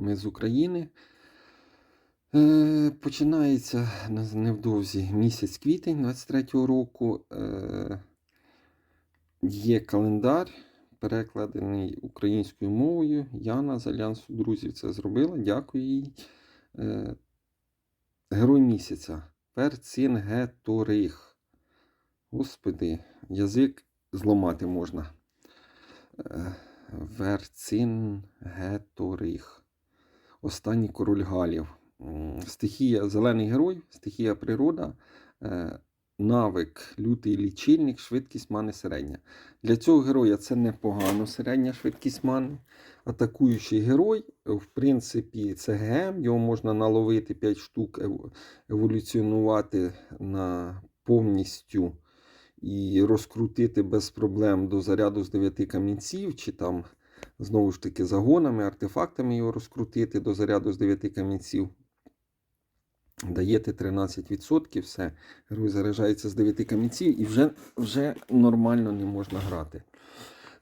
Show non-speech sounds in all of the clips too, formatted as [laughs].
Ми з України. Е, Починається невдовзі місяць квітень 23-го року. Е, Є календар, перекладений українською мовою. Яна з Альянсу друзів це зробила. Дякую їй. Е, Герой місяця. Перцingеторих. Господи, язик зламати можна. Верцингеторих. Останній король Галів. Стихія зелений герой, стихія природа, е, навик, лютий лічильник, швидкість мани середня. Для цього героя це непогано середня швидкість мани. Атакуючий герой, в принципі, це ГМ, його можна наловити 5 штук, еволюціонувати на повністю і розкрутити без проблем до заряду з 9 камінців, чи там знову ж таки загонами, артефактами його розкрутити до заряду з 9 камінців. Даєте 13%, все, герой заряджається з 9 камінців і вже, вже нормально не можна грати.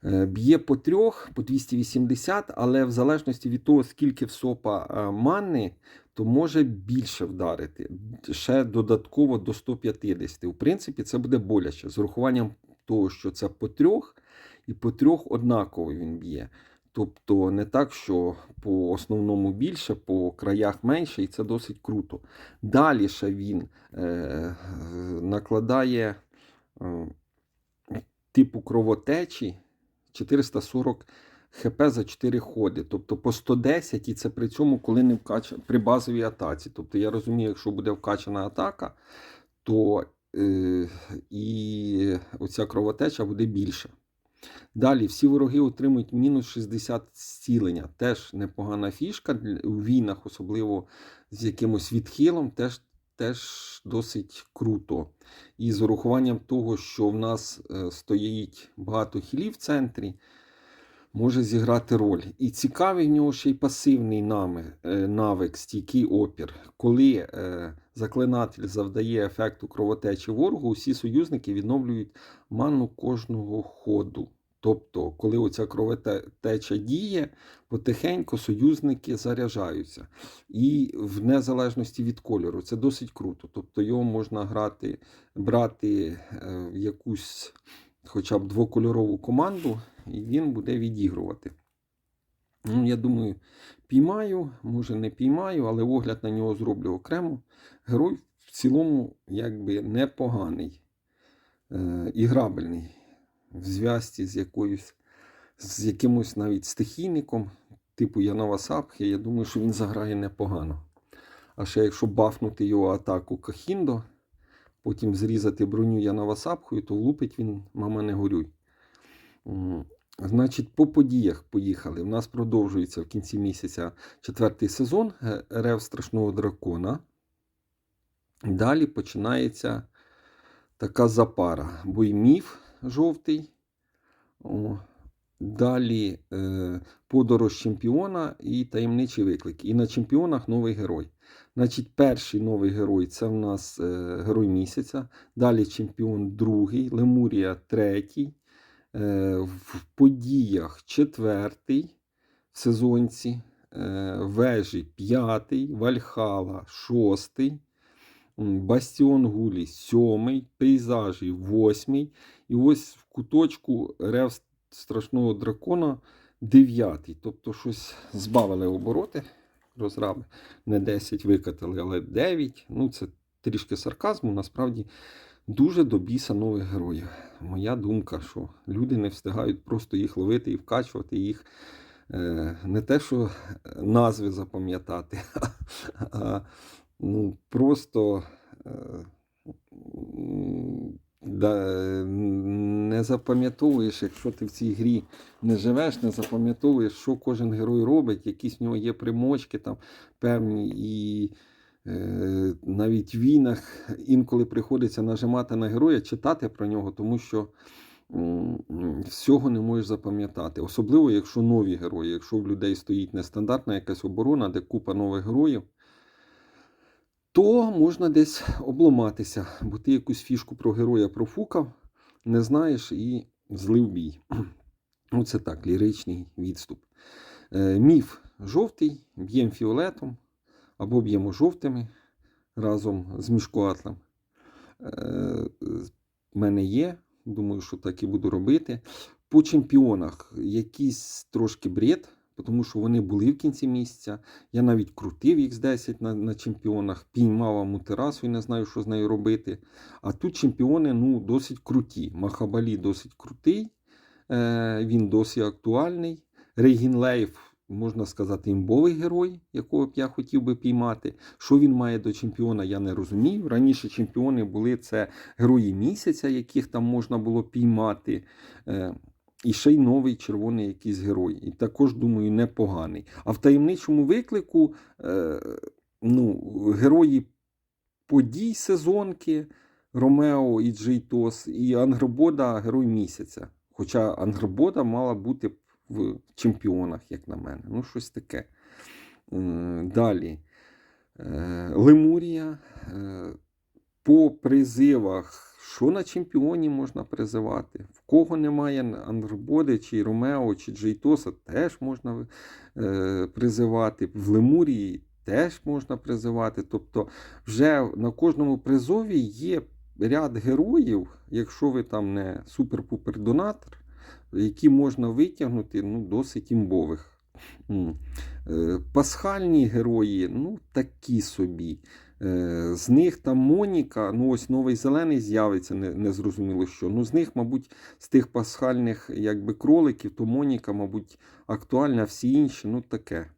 Е, Б'є по трьох, по 280, але в залежності від того, скільки в сопа е, мани, то може більше вдарити. Ще додатково до 150. В принципі, це буде боляче. З урахуванням того, що це по трьох, і по трьох однаково він б'є. Тобто не так, що по основному більше, по краях менше, і це досить круто. Далі ще він е, накладає е, типу кровотечі 440 хп за 4 ходи. Тобто по 110, і це при цьому, коли не вкач... при базовій атаці. Тобто я розумію, якщо буде вкачана атака, то е, і оця кровотеча буде більша. Далі всі вороги отримують мінус 60 зцілення. Теж непогана фішка у війнах, особливо з якимось відхилом, теж, теж досить круто. І з урахуванням того, що в нас е, стоїть багато хілів в центрі, може зіграти роль. І цікавий в нього ще й пасивний е, навик, стійкий опір. Коли е, заклинатель завдає ефекту кровотечі ворогу, усі союзники відновлюють ману кожного ходу. Тобто, коли оця кровотеча діє, потихеньку союзники заряджаються. І в незалежності від кольору це досить круто. Тобто його можна грати, брати е, в якусь хоча б двокольорову команду, і він буде відігрувати. Ну, я думаю, піймаю, може не піймаю, але огляд на нього зроблю окремо. Герой в цілому якби непоганий е, і грабельний в зв'язці з якоюсь, з якимось навіть стихійником, типу Янова Сапхи, я думаю, що він заграє непогано. А ще якщо бафнути його атаку Кахіндо, потім зрізати броню Янова Сапхою, то влупить він, мама не горюй. Значить, по подіях поїхали. У нас продовжується в кінці місяця четвертий сезон е, Рев Страшного Дракона. Далі починається така запара. Бойміф жовтий. О, далі е, подорож чемпіона і таємничий виклик. І на чемпіонах новий герой. Значить, перший новий герой це в нас е, герой місяця. Далі чемпіон другий, Лемурія третій. Е, в подіях четвертий в сезонці. Е, вежі п'ятий, Вальхала шостий. Бастіон Гулі сьомий, пейзажі восьмий. І ось в куточку Рев страшного дракона дев'ятий. Тобто щось збавили обороти розраби. Не 10 викатали, але 9. Ну, це трішки сарказму. Насправді дуже до біса нових героїв. Моя думка, що люди не встигають просто їх ловити і вкачувати їх. е, Не те, що назви запам'ятати, [laughs] а ну, просто е, да, не запам'ятовуєш, якщо ти в цій грі не живеш, не запам'ятовуєш, що кожен герой робить, якісь в нього є примочки там певні, і е, навіть в війнах інколи приходиться нажимати на героя, читати про нього, тому що всього не можеш запам'ятати. Особливо, якщо нові герої, якщо в людей стоїть нестандартна якась оборона, де купа нових героїв. То можна десь обломатися, бо ти якусь фішку про героя профукав, не знаєш і злив бій. [clears throat] Оце так, ліричний відступ. Е, міф жовтий, б'ємо фіолетом або б'ємо жовтими разом з мішкоатлем. Е, мене є. Думаю, що так і буду робити. По чемпіонах якийсь трошки бред, тому що вони були в кінці місяця. Я навіть крутив X10 на, на чемпіонах, піймав амутерасу і не знаю, що з нею робити. А тут чемпіони ну, досить круті. Махабалі досить крутий, е, він досить актуальний. Рейгін Лейф, можна сказати, імбовий герой, якого б я хотів би піймати. Що він має до чемпіона, я не розумію. Раніше чемпіони були це герої місяця, яких там можна було піймати. Е, і ще й новий червоний якийсь герой. І також, думаю, непоганий. А в таємничому виклику е, ну, герої подій сезонки Ромео і Джейтос, і Ангробода герой місяця. Хоча Ангробода мала бути в чемпіонах, як на мене. Ну, щось таке. М, Далі. Е, Лемурія. Е, По призивах. Що на чемпіоні можна призивати? В кого немає Ангрободи, чи Ромео, чи Джейтоса, теж можна е, призивати. В Лемурії теж можна призивати. Тобто, вже на кожному призові є ряд героїв, якщо ви там не супер-пупер донатор, які можна витягнути ну, досить імбових. Е, Пасхальні герої, ну, такі собі. Е, З них там Моніка, ну ось новий зелений з'явиться, не, не зрозуміло що. Ну, з них, мабуть, з тих пасхальних якби, кроликів, то Моніка, мабуть, актуальна, а всі інші, ну таке.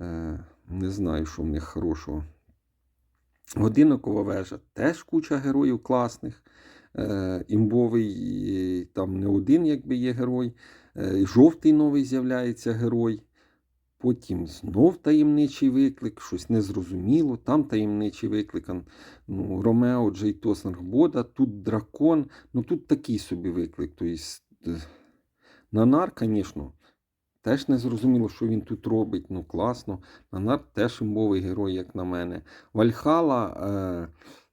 Е, Не знаю, що в них хорошого. Годинникова вежа теж куча героїв класних. Е, імбовий, там не один, якби є герой. Е, жовтий новий з'являється герой. Потім знов таємничий виклик, щось незрозуміло. Там таємничий виклик. Ну, Ромео, Джейтос, Ангбода, тут дракон. Ну тут такий собі виклик. Тобто, Нанар, звісно, теж не зрозуміло, що він тут робить. Ну, класно. Нанар теж імбовий герой, як на мене. Вальхала. Е,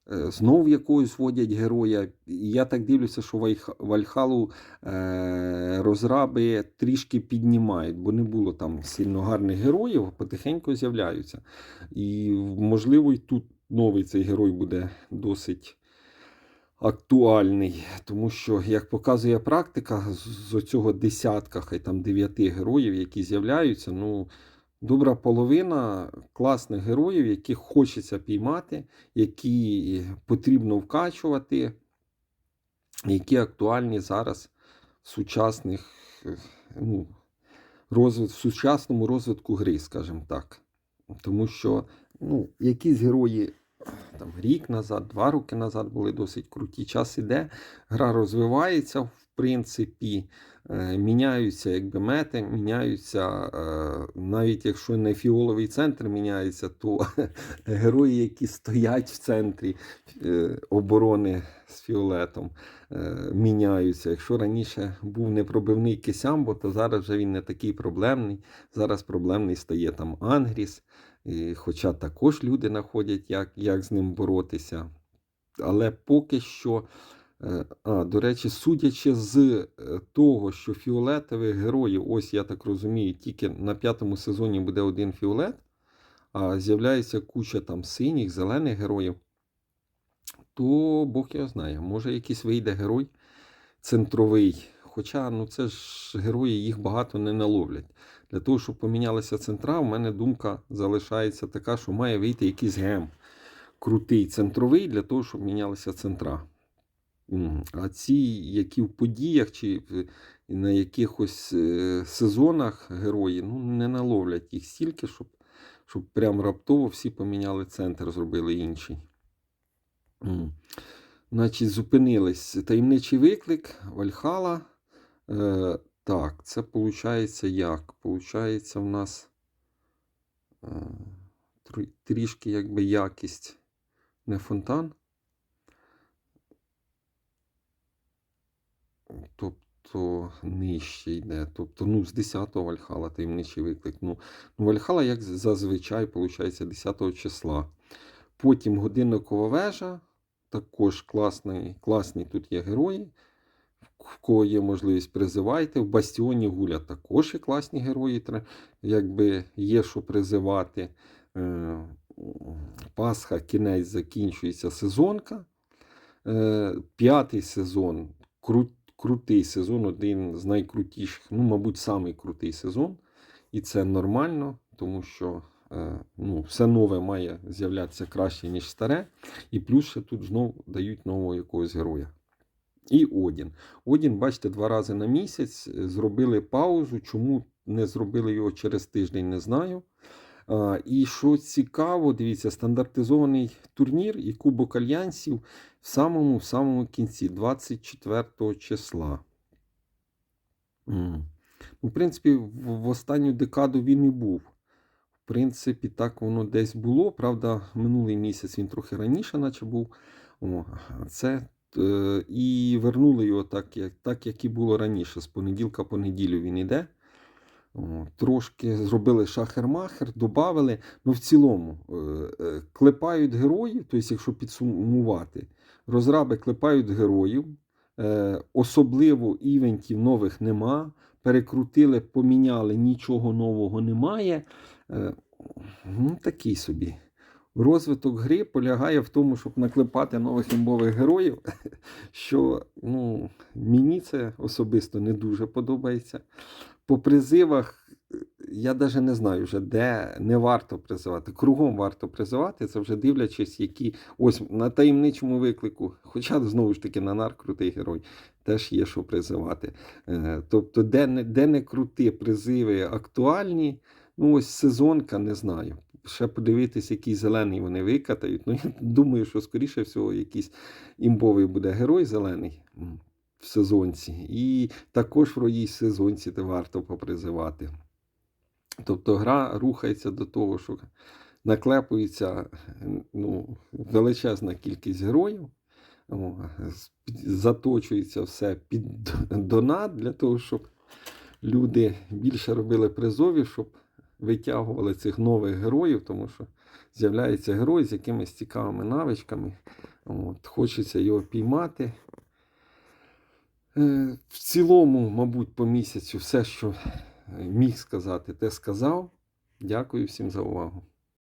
Знов якогось вводять героя. Я так дивлюся, що Вальхалу е, розраби трішки піднімають, бо не було там сильно гарних героїв, потихеньку з'являються. І, можливо, і тут новий цей герой буде досить актуальний, тому що, як показує практика, з з цього десятка, хай там дев'яти героїв, які з'являються, ну. Добра половина класних героїв, яких хочеться піймати, які потрібно вкачувати, які актуальні зараз в сучасних, е, ну, розвит, в сучасному розвитку гри, скажімо так. Тому що ну, якісь герої там, рік назад, два роки назад були досить круті. Час іде, гра розвивається, в принципі, е, міняються якби мети, міняються, е, навіть якщо не фіоловий центр міняється, то [laughs] герої, які стоять в центрі е, оборони з фіолетом, міняються. Якщо раніше був непробивний Кисямбо, то зараз вже він не такий проблемний. Зараз проблемний стає там Ангріс. Хоча також люди знаходять, як, як з ним боротися. Але поки що, а, до речі, судячи з е, того, що фіолетових героїв, ось я так розумію, тільки на п'ятому сезоні буде один фіолет, а з'являється куча там синіх, зелених героїв, то Бог його знає, може якийсь вийде герой центровий. Хоча ну це ж герої, їх багато не наловлять. Для того, щоб помінялися центра, у мене думка залишається така, що має вийти якийсь гем крутий центровий для того, щоб мінялися центра. А ці, які в подіях чи на якихось е, сезонах герої, ну, не наловлять їх стільки, щоб, щоб прям раптово всі поміняли центр, зробили інший. Значить, зупинились. Таємничий виклик, Вальхала. Е, так, це виходить як? Получається, в нас е, трішки якби якість не фонтан. Тобто нижче йде. Тобто, ну, з 10-го Вальхала таємничий виклик. Ну, ну, Вальхала, як зазвичай, виходить, 10 числа. Потім годинникова вежа. Також класний, класні тут є герої. в кого є можливість, призивайте. В Бастіоні Гуля також є класні герої. Якби є що призивати. Е, Пасха, кінець закінчується сезонка. Е, П'ятий сезон кру, крутий сезон, один з найкрутіших, ну, мабуть, самий крутий сезон. І це нормально, тому що е, ну, все нове має з'являтися краще, ніж старе. І плюс ще тут знову дають нового якогось героя. І Одін. Одін, бачите, два рази на місяць е, зробили паузу. Чому не зробили його через тиждень, не знаю. І що цікаво, дивіться, стандартизований турнір і Кубок Альянсів в самому самому кінці, 24 числа. Ну, в принципі, в, останню декаду він і був. В принципі, так воно десь було. Правда, минулий місяць він трохи раніше, наче був. О, це е, і вернули його так, як, так, як і було раніше. З понеділка по неділю він іде. Трошки зробили шахер-махер, додали. Ну, в цілому, е, е, клепають героїв, тобто, якщо підсумувати, розраби клепають героїв, е, особливо івентів нових нема. Перекрутили, поміняли, нічого нового немає. Ну, такий собі. Розвиток гри полягає в тому, щоб наклепати нових імбових героїв, [laughs] що ну, мені це особисто не дуже подобається. По призивах я навіть не знаю вже, де не варто призивати. Кругом варто призивати, це вже дивлячись, які ось на таємничому виклику, хоча знову ж таки на нар крутий герой, теж є що призивати. Е, Тобто, де не, де не крути призиви актуальні, ну ось сезонка, не знаю. Ще подивитись, який зелений вони викатають. Ну, я думаю, що скоріше всього якийсь імбовий буде герой зелений в сезонці. І також в роїй сезонці варто попризивати. Тобто гра рухається до того, що наклепується ну, величезна кількість героїв. Заточується все під донат для того, щоб люди більше робили призовів, щоб витягували цих нових героїв, тому що з'являється герой з якимись цікавими навичками. От, хочеться його піймати. Е, В цілому, мабуть, по місяцю все, що міг сказати, те сказав. Дякую всім за увагу.